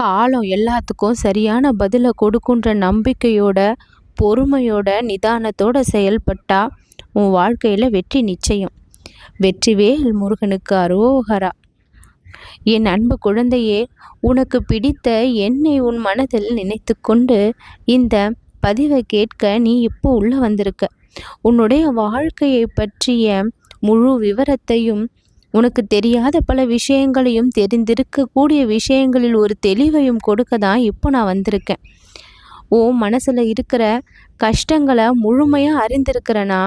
காலம் எல்லாத்துக்கும் சரியான பதிலை கொடுக்குன்ற நம்பிக்கையோட பொறுமையோட நிதானத்தோட செயல்பட்டா உன் வாழ்க்கையில் வெற்றி நிச்சயம். வெற்றிவேல் முருகனுக்கு அரோகரா. என் அன்பு குழந்தையே உனக்கு பிடித்த என்னை உன் மனதில் நினைத்து கொண்டு இந்த பதிவை கேட்க நீ இப்போ உள்ளே வந்திருக்க. உன்னுடைய வாழ்க்கையை பற்றிய முழு விவரத்தையும் உனக்கு தெரியாத பல விஷயங்களையும் தெரிந்திருக்கக்கூடிய விஷயங்களில் ஒரு தெளிவையும் கொடுக்க தான் இப்போ நான் வந்திருக்கேன். ஓ மனசில் இருக்கிற கஷ்டங்களை முழுமையாக அறிந்திருக்கிறனா?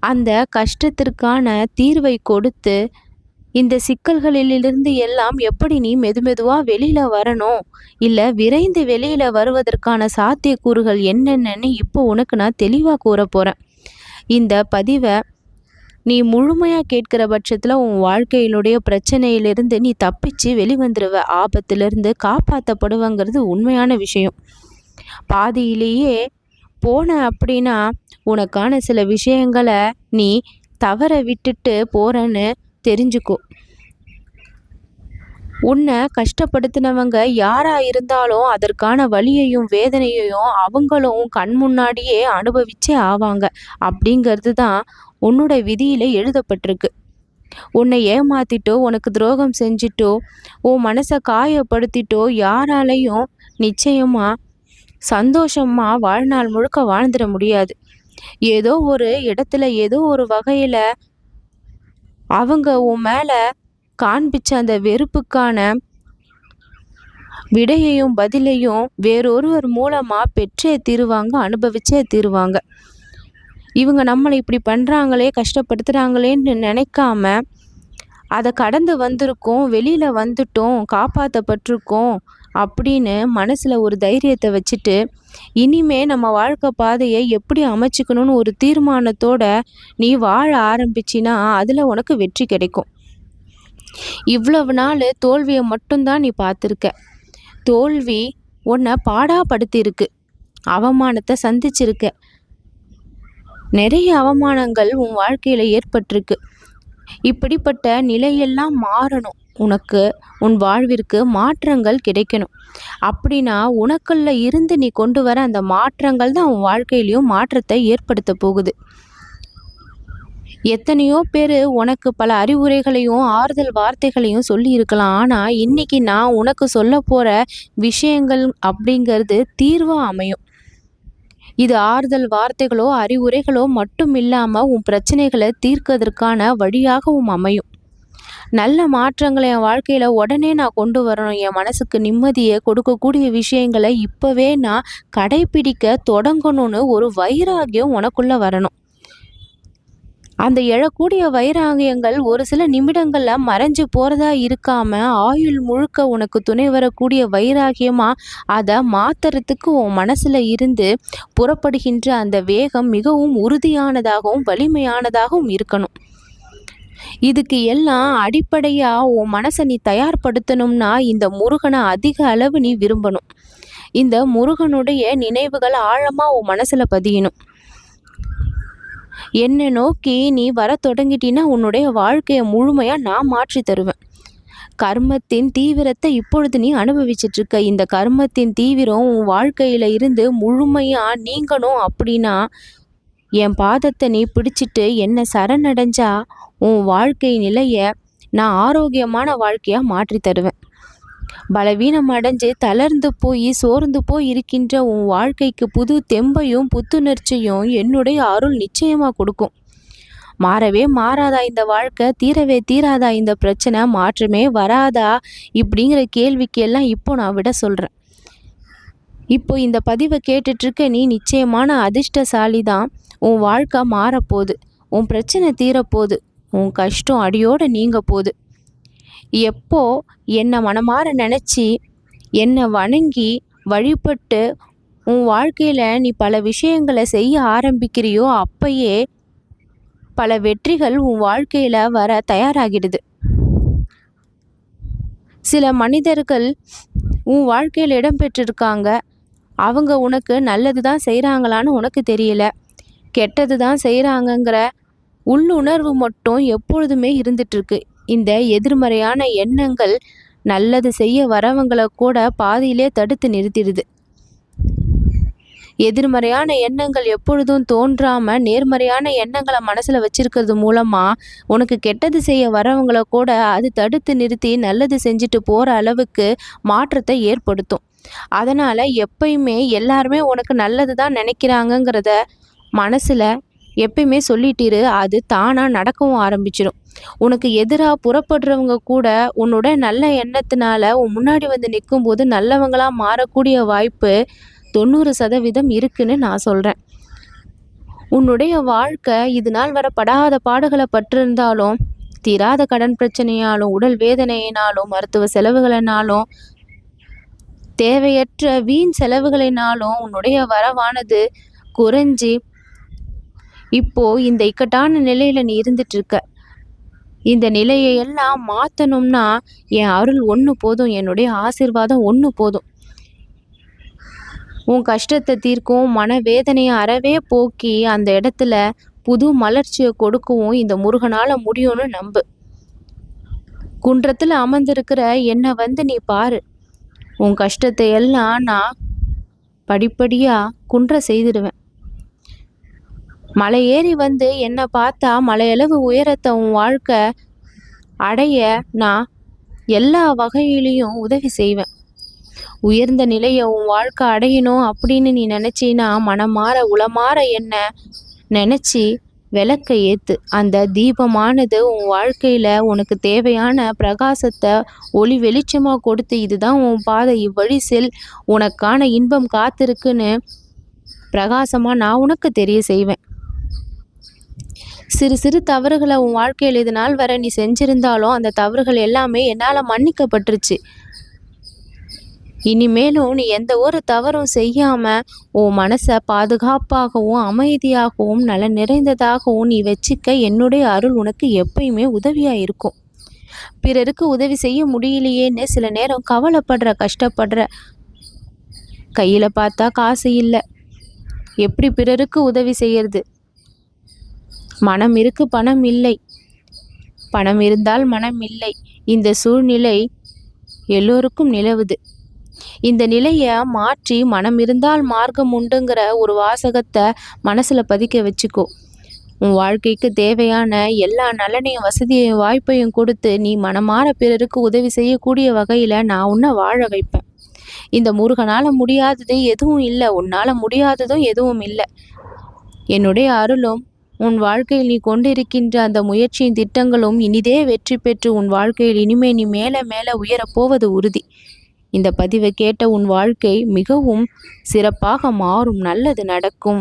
அந்த கஷ்டத்திற்கான தீர்வை கொடுத்து இந்த சிக்கல்களிலிருந்து எல்லாம் எப்படி நீ மெது மெதுவாக வெளியில் வரணும்? இல்லை விரைந்து வெளியில் வருவதற்கான சாத்தியக்கூறுகள் என்னென்னு இப்போ உனக்கு நான் தெளிவாக கூற போகிறேன் இந்த பதிவை நீ முழுமையாக கேட்கிற பட்சத்தில் உன் வாழ்க்கையினுடைய பிரச்சனையிலிருந்து நீ தப்பிச்சு வெளிவந்துடுவ ஆபத்திலிருந்து காப்பாற்றப்படுவங்கிறது உண்மையான விஷயம். பாதியிலேயே போன அப்படின்னா உனக்கான சில விஷயங்களை நீ தவற விட்டுட்டு போகிறன்னு தெரிஞ்சுக்கோ. உன்னை கஷ்டப்படுத்தினவங்க யாரா இருந்தாலும் அதற்கான வலியையும் வேதனையையும் அவங்களும் கண் முன்னாடியே அனுபவிச்சே ஆவாங்க. அப்படிங்கிறது தான் உன்னோட விதியில் எழுதப்பட்டிருக்கு. உன்னை ஏமாத்திட்டோ உனக்கு துரோகம் செஞ்சிட்டோ உன் மனசை காயப்படுத்திட்டோ யாராலையும் நிச்சயமாக சந்தோஷமாக வாழ்நாள் முழுக்க வாழ்ந்துட முடியாது. ஏதோ ஒரு இடத்துல ஏதோ ஒரு வகையில் அவங்க உன் மேலே காண்பிச்ச அந்த வெறுப்புக்கான விடையையும் பதிலையும் வேறொருவர் மூலமாக பெற்றே தீருவாங்க அனுபவிச்சே தீருவாங்க. இவங்க நம்மளை இப்படி பண்ணுறாங்களே கஷ்டப்படுத்துகிறாங்களேன்னு நினைக்காம அதை கடந்து வந்திருக்கோம் வெளியில் வந்துட்டோம் காப்பாற்றப்பட்டிருக்கோம் அப்படின்னு மனசில் ஒரு தைரியத்தை வச்சுட்டு இனிமே நம்ம வாழ்க்கை பாதையை எப்படி அமைச்சிக்கணும்னு ஒரு தீர்மானத்தோட நீ வாழ ஆரம்பிச்சின்னா அதில் உனக்கு வெற்றி கிடைக்கும். இவ்வளவு நாள் தோல்வியை மட்டும்தான் நீ பார்த்துருக்க. தோல்வி உன்னை பாடாப்படுத்தியிருக்கு. அவமானத்தை சந்திச்சிருக்க. நிறைய அவமானங்கள் உன் வாழ்க்கையில் ஏற்பட்டிருக்கு. இப்படிப்பட்ட நிலையெல்லாம் மாறணும். உனக்கு உன் வாழ்விற்கு மாற்றங்கள் கிடைக்கணும். அப்படின்னா உனக்குள்ள இருந்து நீ கொண்டு வர அந்த மாற்றங்கள் தான் உன் வாழ்க்கையிலையும் மாற்றத்தை ஏற்படுத்த போகுது. எத்தனையோ பேர் உனக்கு பல அறிவுரைகளையும் ஆறுதல் வார்த்தைகளையும் சொல்லி இருக்கலாம். ஆனால் இன்னைக்கு நான் உனக்கு சொல்ல போகிற விஷயங்கள் அப்படிங்கிறது தீர்வாக அமையும். இது ஆறுதல் வார்த்தைகளோ அறிவுரைகளோ மட்டும் இல்லாமல் உன் பிரச்சனைகளை தீர்க்கதற்கான வழியாகவும் அமையும். நல்ல மாற்றங்களை என் வாழ்க்கையில் உடனே நான் கொண்டு வரணும். என் மனசுக்கு நிம்மதியை கொடுக்கக்கூடிய விஷயங்களை இப்போவே நான் கடைப்பிடிக்க தொடங்கணும்னு ஒரு வைராகியம் உனக்குள்ளே வரணும். அந்த எழக்கூடிய வைராகியங்கள் ஒரு சில நிமிடங்களில் மறைஞ்சு போகிறதா இருக்காம ஆயுள் முழுக்க உனக்கு துணை வரக்கூடிய வைராகியமாக அதை மாத்துறதுக்கு உன் மனசில் இருந்து புறப்படுகின்ற அந்த வேகம் மிகவும் உறுதியானதாகவும் வலிமையானதாகவும் இருக்கணும். இதுக்கு எல்லாம் அடிப்படையாக உன் மனசை நீ தயார்படுத்தணும்னா இந்த முருகனை அதிக அளவு நீ விரும்பணும். இந்த முருகனுடைய நினைவுகள் ஆழமாக உன் மனசில் பதியணும். என்னை நோக்கி நீ வர தொடங்கிட்டீன்னா உன்னுடைய வாழ்க்கையை முழுமையாக நான் மாற்றி தருவேன். கர்மத்தின் தீவிரத்தை இப்பொழுது நீ அனுபவிச்சிட்டு இருக்க இந்த கர்மத்தின் தீவிரம் உன் வாழ்க்கையில் இருந்து முழுமையாக நீங்கணும் அப்படின்னா என் பாதத்தை நீ பிடிச்சிட்டு என்னை சரணடைஞ்சா உன் வாழ்க்கை நிலையை நான் ஆரோக்கியமான வாழ்க்கையாக மாற்றி தருவேன். பலவீனம் அடைஞ்சு தளர்ந்து போய் சோர்ந்து போய் இருக்கின்ற உன் வாழ்க்கைக்கு புது தெம்பையும் புத்துணர்ச்சியும் என்னுடைய அருள் நிச்சயமாக கொடுக்கும். மாறவே மாறாதா இந்த வாழ்க்கை? தீரவே தீராதா இந்த பிரச்சனை? மாற்றமே வராதா? இப்படிங்கிற கேள்விக்கு எல்லாம் இப்போ நான் விட சொல்கிறேன் இப்போ இந்த பதிவை கேட்டுட்ருக்க நீ நிச்சயமான அதிர்ஷ்டசாலி தான் உன் வாழ்க்கை மாறப்போகுது. உன் பிரச்சனை தீரப்போகுது. உன் கஷ்டம் அடியோடு நீங்க போகுது எப்போ என்னை மனமாற நினச்சி என்னை வணங்கி வழிபட்டு உன் வாழ்க்கையில் நீ பல விஷயங்களை செய்ய ஆரம்பிக்கிறியோ அப்பயே பல வெற்றிகள் உன் வாழ்க்கையில் வர தயாராகிடுது. சில மனிதர்கள் உன் வாழ்க்கையில் இடம்பெற்றிருக்காங்க அவங்க உனக்கு நல்லது தான் செய்கிறாங்களான்னு உனக்கு தெரியல. கெட்டது தான் செய்கிறாங்கங்கிற உள்ளுணர்வு மட்டும் எப்பொழுதுமே இருந்துட்டுருக்கு இந்த எதிர்மறையான எண்ணங்கள் நல்லது செய்ய வரவங்களை கூட பாதியிலே தடுத்து நிறுத்திடுது. எதிர்மறையான எண்ணங்கள் எப்பொழுதும் தோன்றாம நேர்மறையான எண்ணங்களை மனசுல வச்சிருக்கிறது மூலமா உனக்கு கெட்டது செய்ய வரவங்கள கூட அது தடுத்து நிறுத்தி நல்லது செஞ்சுட்டு போற அளவுக்கு மாற்றத்தை ஏற்படுத்தும். அதனால எப்பயுமே எல்லாருமே உனக்கு நல்லது தான் நினைக்கிறாங்கங்கிறத மனசுல எப்பயுமே சொல்லிட்டிரு அது தானாக நடக்கவும் ஆரம்பிச்சிடும் உனக்கு எதிராக புறப்படுறவங்க கூட உன்னோட நல்ல எண்ணத்தினால உன் முன்னாடி வந்து நிற்கும்போது நல்லவங்களா மாறக்கூடிய வாய்ப்பு தொண்ணூறு சதவீதம் இருக்குன்னு நான் சொல்கிறேன் உன்னுடைய வாழ்க்கை இது நாள் வர படாத பாடுகளை பட்டிருந்தாலும் தீராத கடன் பிரச்சனையாலும் உடல் வேதனையினாலும் மருத்துவ செலவுகளினாலும் தேவையற்ற வீண் செலவுகளினாலும் உன்னுடைய வரவானது குறைஞ்சி இப்போ இந்த இக்கட்டான நிலையில நீ இருந்துட்டு இருக்க இந்த நிலையை எல்லாம் மாற்றணும்னா என் அருள் ஒன்று போதும் என்னுடைய ஆசிர்வாதம் ஒன்று போதும். உன் கஷ்டத்தை தீர்க்கும் மனவேதனையை அறவே போக்கி அந்த இடத்துல புது மலர்ச்சியை கொடுக்கவும் இந்த முருகனால் முடியும்னு நம்பு. குன்றத்தில் அமர்ந்திருக்கிற என்னை வந்து நீ பாரு. உன் கஷ்டத்தை எல்லாம் நான் படிப்படியாக குன்ற செய்திடுவேன். மலை ஏறி வந்து என்னை பார்த்தா மலையளவு உயரத்தை உன் வாழ்க்கை அடைய நான் எல்லா வகையிலையும் உதவி செய்வேன். உயர்ந்த நிலையை உன் வாழ்க்கை அடையணும் அப்படின்னு நீ நினச்சின்னா மனமாற உளமாற என்ன நினச்சி விளக்க ஏற்று அந்த தீபமானது உன் வாழ்க்கையில் உனக்கு தேவையான பிரகாசத்தை ஒளி வெளிச்சமாக கொடுத்து இதுதான் உன் பாதை இவ்வழி செல். உனக்கான இன்பம் காத்திருக்குன்னு பிரகாசமாக நான் உனக்கு தெரிய செய்வேன். சிறு சிறு தவறுகளை உன் வாழ்க்கையில் இது நாள் வர நீ செஞ்சிருந்தாலும் அந்த தவறுகள் எல்லாமே என்னால் மன்னிக்கப்பட்டுருச்சு. இனிமேலும் நீ எந்த ஒரு தவறும் செய்யாமல் உன் மனசை பாதுகாப்பாகவும் அமைதியாகவும் நல்ல நிறைந்ததாகவும் நீ வச்சுக்க என்னுடைய அருள் உனக்கு எப்பயுமே உதவியாக இருக்கும். பிறருக்கு உதவி செய்ய முடியலையேன்னு சில நேரம் கவலைப்படுற கஷ்டப்படுற கையில் பார்த்தா காசு இல்லை. எப்படி பிறருக்கு உதவி செய்யறது? மனம் இருக்கு பணம் இல்லை. பணம் இருந்தால் மனம் இல்லை. இந்த சூழ்நிலை எல்லோருக்கும் நிலவுது. இந்த நிலையை மாற்றி மனம் இருந்தால் மார்க்கம் உண்டுங்கிற ஒரு வாசகத்தை மனசில் பதிக்க வச்சுக்கோ. உன் வாழ்க்கைக்கு தேவையான எல்லா நலனையும் வசதியையும் வாய்ப்பையும் கொடுத்து நீ மனமாற பிறருக்கு உதவி செய்யக்கூடிய வகையில் நான் உன்னை வாழ வைப்பேன். இந்த முருகனால் முடியாதது எதுவும் இல்லை. உன்னால் முடியாததும் எதுவும் இல்லை. என்னுடைய அருளும் உன் வாழ்க்கையில் நீ கொண்டிருக்கின்ற அந்த முயற்சியின் திட்டங்களும் இனிதே வெற்றி பெற்று உன் வாழ்க்கையில் இனிமே நீ மேலே மேலே உயரப்போவது உறுதி. இந்த பதிவை கேட்ட உன் வாழ்க்கை மிகவும் சிறப்பாக மாறும் நல்லது நடக்கும்.